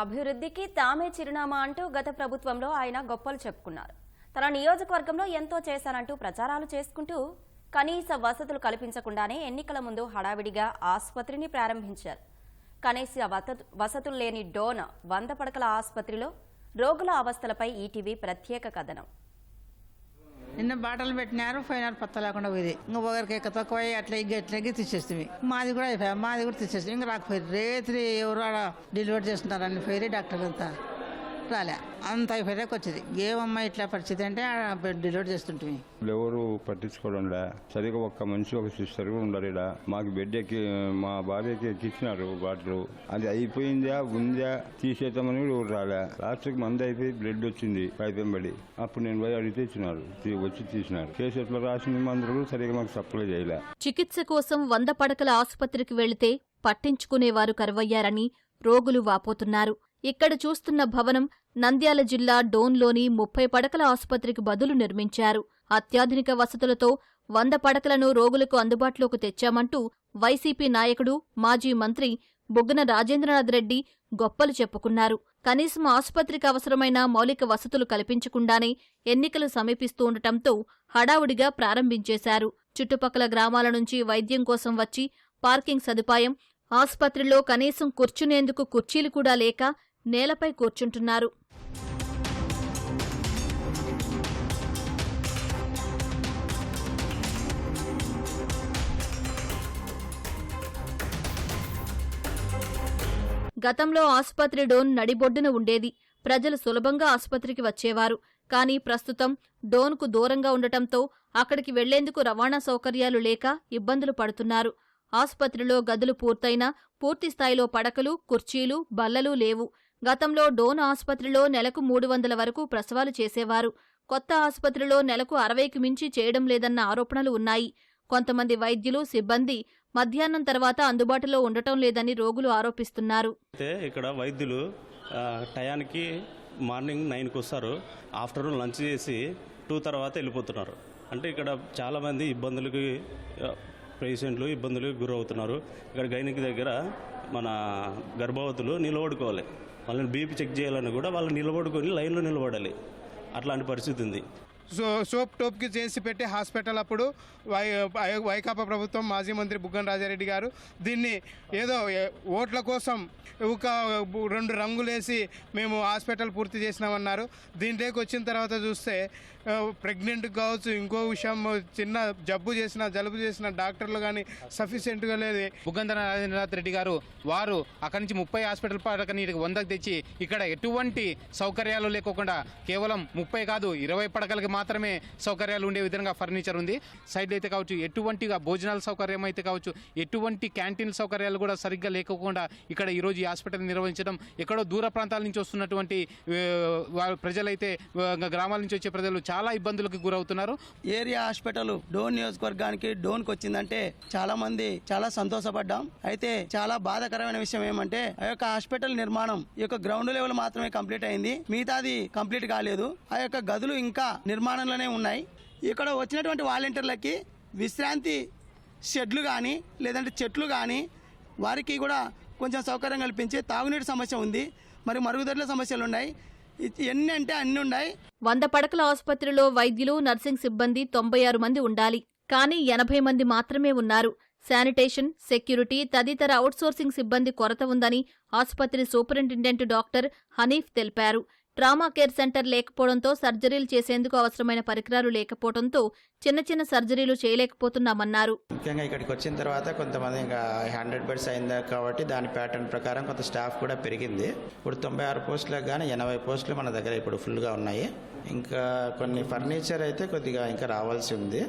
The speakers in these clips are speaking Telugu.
అభివృద్ధికి తామే చిరునామా అంటూ గత ప్రభుత్వంలో ఆయన గొప్పలు చెప్పుకున్నారు. తన నియోజకవర్గంలో ఎంతో చేశానంటూ ప్రచారాలు చేసుకుంటూ కనీస వసతులు కల్పించకుండానే ఎన్నికల ముందు హడావిడిగా ఆసుపత్రిని ప్రారంభించారు. కనీస వసతులు లేని డోన్ వంద పడకల ఆసుపత్రిలో రోగుల అవస్థలపై ఈటీవీ ప్రత్యేక కథనం. బాటలు పెట్టినారు పోయినారు పత్త లేకుండా పోయింది. ఇంకా ఒకరికి ఎక్క తక్కువ అట్లా ఇగ్గ ఇట్లా ఇగ్గి తీసేస్తుంది మాది కూడా అయిపోయాం మాది కూడా తీసేస్తుంది ఇంకా రాకపోయారు రేత్రి ఎవరు ఆడ డెలివరీ చేస్తున్నారు అని పోయి డాక్టర్ అంతా రాలే. అంత అయిపోయాక వచ్చింది ఏమమ్మా ఇట్లా పరిస్థితి అంటే డెలివరీ చేస్తుంటుంది ఎవరు పట్టించుకోవడంలే సరిగా ఒక్క మనిషి ఒక సిస్టర్ కూడా ఉండరు ఈడ. మాకు బెడ్ ఎక్కి మా భార్యకి ఎక్కించినారు బాటిల్. అది అయిపోయిందా ఉందా తీసేద్దామని కూడా ఎవరు రాలే. లాస్ట్కి మంది అయిపోయి బ్లడ్ వచ్చింది పైపం పడి. అప్పుడు నేను పోయి అడిగితే ఇచ్చినారు తీ- వచ్చి తీసినారు. కేసెట్లో రాసిన మందులు కూడా సరిగా మాకు సప్లై చేయలే. చికిత్స కోసం వంద పడకల ఆసుపత్రికి వెళితే పట్టించుకునేవారు కరువయ్యారని రోగులు వాపోతున్నారు. ఇక్కడ చూస్తున్న భవనం నంద్యాల జిల్లా డోన్లోని ముప్పై పడకల ఆసుపత్రికి బదులు నిర్మించారు. అత్యాధునిక వసతులతో వంద పడకలను రోగులకు అందుబాటులోకి తెచ్చామంటూ వైసీపీ నాయకుడు మాజీ మంత్రి బుగ్గన రాజేంద్రనాథ్ రెడ్డి గొప్పలు చెప్పుకున్నారు. కనీసం ఆసుపత్రికి అవసరమైన మౌలిక వసతులు కల్పించకుండానే ఎన్నికలు సమీపిస్తూ ఉండటంతో హడావుడిగా ప్రారంభించేశారు. చుట్టుపక్కల గ్రామాల నుంచి వైద్యం కోసం వచ్చి పార్కింగ్ సదుపాయం ఆసుపత్రిలో కనీసం కూర్చునేందుకు కుర్చీలు కూడా లేక నేలపై కూర్చుంటున్నారు. గతంలో ఆసుపత్రి డోన్ నడిబొడ్డున ఉండేది. ప్రజలు సులభంగా ఆసుపత్రికి వచ్చేవారు. కానీ ప్రస్తుతం డోన్కు దూరంగా ఉండటంతో అక్కడికి వెళ్ళేందుకు రవాణా సౌకర్యాలు లేక ఇబ్బందులు పడుతున్నారు. ఆసుపత్రిలో గదులు పూర్తయినా పూర్తి స్థాయిలో పడకలు కుర్చీలు బల్లలు లేవు. గతంలో డోన్ ఆసుపత్రిలో నెలకు మూడు వందల వరకు ప్రసవాలు చేసేవారు. కొత్త ఆసుపత్రిలో నెలకు అరవైకి మించి చేయడం లేదన్న ఆరోపణలు ఉన్నాయి. కొంతమంది వైద్యులు సిబ్బంది మధ్యాహ్నం తర్వాత అందుబాటులో ఉండటం లేదని రోగులు ఆరోపిస్తున్నారు. ఇక్కడ వైద్యులు టయానికి మార్నింగ్ నైన్కి వస్తారు. ఆఫ్టర్నూన్ లంచ్ చేసి టూ తర్వాత వెళ్ళిపోతున్నారు. అంటే ఇక్కడ చాలామంది ఇబ్బందులకి పేషెంట్లు ఇబ్బందులకు గురవుతున్నారు. ఇక్కడ గైనిక్ దగ్గర మన గర్భవతులు నిలబడుకోవాలి. వాళ్ళని బీపీ చెక్ చేయాలని కూడా వాళ్ళు నిలబడుకొని లైన్లో నిలబడాలి. అట్లాంటి పరిస్థితి ఉంది. సో సోప్ టోప్కి చేసి పెట్టి హాస్పిటల్ అప్పుడు వై వైకాపా ప్రభుత్వం మాజీ మంత్రి బుగ్గన రాజారెడ్డి గారు దీన్ని ఏదో ఓట్ల కోసం ఒక రెండు రంగులేసి మేము హాస్పిటల్ పూర్తి చేసినామన్నారు. దీంట్లోకి వచ్చిన తర్వాత చూస్తే ప్రెగ్నెంట్ కావచ్చు ఇంకో విషయం చిన్న జబ్బు చేసిన జలుబు చేసిన డాక్టర్లు కానీ సఫిషియెంట్గా లేదు. బుగ్గంధర రాజేంద్రనాథ్ రెడ్డి గారు వారు అక్కడి నుంచి ముప్పై హాస్పిటల్ పడకని వందకు తెచ్చి ఇక్కడ ఎటువంటి సౌకర్యాలు లేకోకుండా కేవలం ముప్పై కాదు ఇరవై పడకలకి మాత్రమే సౌకర్యాలు ఉండే విధంగా ఫర్నిచర్ ఉంది. సైడ్ అయితే కావచ్చు ఎటువంటిగా భోజనాల సౌకర్యం అయితే కావచ్చు ఎటువంటి క్యాంటీన్ సౌకర్యాలు కూడా సరిగ్గా లేకోకుండా ఇక్కడ ఈరోజు ఈ హాస్పిటల్ నిర్వహించడం ఎక్కడో దూర ప్రాంతాల నుంచి వస్తున్నటువంటి వారు ప్రజలైతే గ్రామాల నుంచి వచ్చే ప్రజలు చాలా ఇబ్బందులకు గురవుతున్నారు. ఏరియా హాస్పిటల్ డోన్ నియోజకవర్గానికి డోన్కి వచ్చిందంటే చాలా మంది చాలా సంతోషపడ్డాం. అయితే చాలా బాధాకరమైన విషయం ఏమంటే ఆ యొక్క హాస్పిటల్ నిర్మాణం ఈ యొక్క గ్రౌండ్ లెవెల్ మాత్రమే కంప్లీట్ అయింది. మిగతాది కంప్లీట్ కాలేదు. ఆ యొక్క గదులు ఇంకా నిర్మాణంలోనే ఉన్నాయి. ఇక్కడ వచ్చినటువంటి వాలంటీర్లకి విశ్రాంతి షెడ్లు కానీ లేదంటే చెట్లు కానీ వారికి కూడా కొంచెం సౌకర్యం కల్పించి తాగునీటి సమస్య ఉంది. మరి మరుగుదొడ్ల సమస్యలు ఉన్నాయి. ఎన్ని అంటే అన్ని ఉన్నాయి. వంద పడకల ఆసుపత్రిలో వైద్యులు నర్సింగ్ సిబ్బంది తొంభై ఆరు మంది ఉండాలి. కానీ ఎనభై మంది మాత్రమే ఉన్నారు. శానిటేషన్ సెక్యూరిటీ తదితర అవుట్సోర్సింగ్ సిబ్బంది కొరత ఉందని ఆసుపత్రి సూపరింటెండెంట్ డాక్టర్ హనీఫ్ తెలిపారు. ట్రామా కేర్ సెంటర్ లేకపోవడంతో సర్జరీలు చేసేందుకు అవసరమైన పరికరాలు లేకపోవడంతో చిన్న చిన్న సర్జరీలు చేయలేకపోతున్నామన్నారు. ముఖ్యంగా ఇక్కడికి వచ్చిన తర్వాత కొంతమంది ఇంకా హండ్రెడ్ బెడ్స్ అయిందా కాబట్టి దాని ప్యాటర్న్ ప్రకారం కొంత స్టాఫ్ కూడా పెరిగింది. ఇప్పుడు తొంభై ఆరు పోస్టులకు కానీ ఎనభై పోస్టులు మన దగ్గర ఇప్పుడు ఫుల్గా ఉన్నాయి. ఇంకా కొన్ని ఫర్నిచర్ అయితే కొద్దిగా ఇంకా రావాల్సి ఉంది.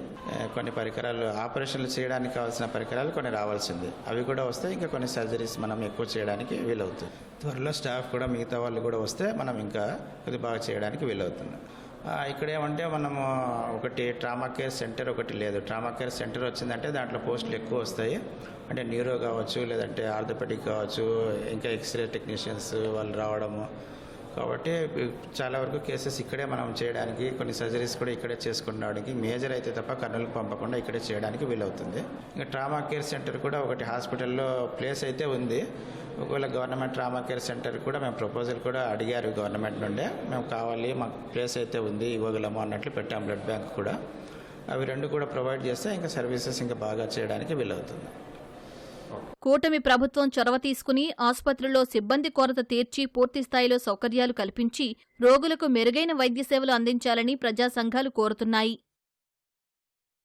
కొన్ని పరికరాలు ఆపరేషన్లు చేయడానికి కావాల్సిన పరికరాలు కొన్ని రావాల్సి ఉంది. అవి కూడా వస్తే ఇంకా కొన్ని సర్జరీస్ మనం ఎక్కువ చేయడానికి వీలవుతుంది. త్వరలో స్టాఫ్ కూడా మిగతా వాళ్ళు కూడా వస్తే మనం ఇంకా కొద్ది బాగా చేయడానికి వీలవుతుంది. ఇక్కడేమంటే మనము ఒకటి ట్రామా కేర్ సెంటర్ ఒకటి లేదు. ట్రామా కేర్ సెంటర్ వచ్చిందంటే దాంట్లో పోస్టులు ఎక్కువ వస్తాయి. అంటే న్యూరో కావచ్చు లేదంటే ఆర్థోపెడిక్ కావచ్చు ఇంకా ఎక్స్రే టెక్నీషియన్స్ వాళ్ళు రావడము కాబట్టి చాలా వరకు కేసెస్ ఇక్కడే మనం చేయడానికి కొన్ని సర్జరీస్ కూడా ఇక్కడే చేసుకునడానికి మేజర్ అయితే తప్ప కర్నూలుకు పంపకుండా ఇక్కడే చేయడానికి వీలవుతుంది. ఇంకా ట్రామా కేర్ సెంటర్ కూడా ఒకటి హాస్పిటల్లో ప్లేస్ అయితే ఉంది. ఒకవేళ గవర్నమెంట్ ట్రామా కేర్ సెంటర్ కూడా మేము ప్రపోజల్ కూడా అడిగారు గవర్నమెంట్ నుండే. మేము కావాలి మాకు ప్లేస్ అయితే ఉంది ఇవ్వగలము అన్నట్లు పెట్టాం బ్లడ్ బ్యాంక్ కూడా. అవి రెండు కూడా ప్రొవైడ్ చేస్తే ఇంకా సర్వీసెస్ ఇంకా బాగా చేయడానికి వీలవుతుంది. కూటమి ప్రభుత్వం చొరవ తీసుకుని ఆసుపత్రిలో సిబ్బంది కొరత తీర్చి పూర్తి స్థాయిలో సౌకర్యాలు కల్పించి రోగులకు మెరుగైన వైద్య సేవలు అందించాలని ప్రజా సంఘాలు కోరుతున్నాయి.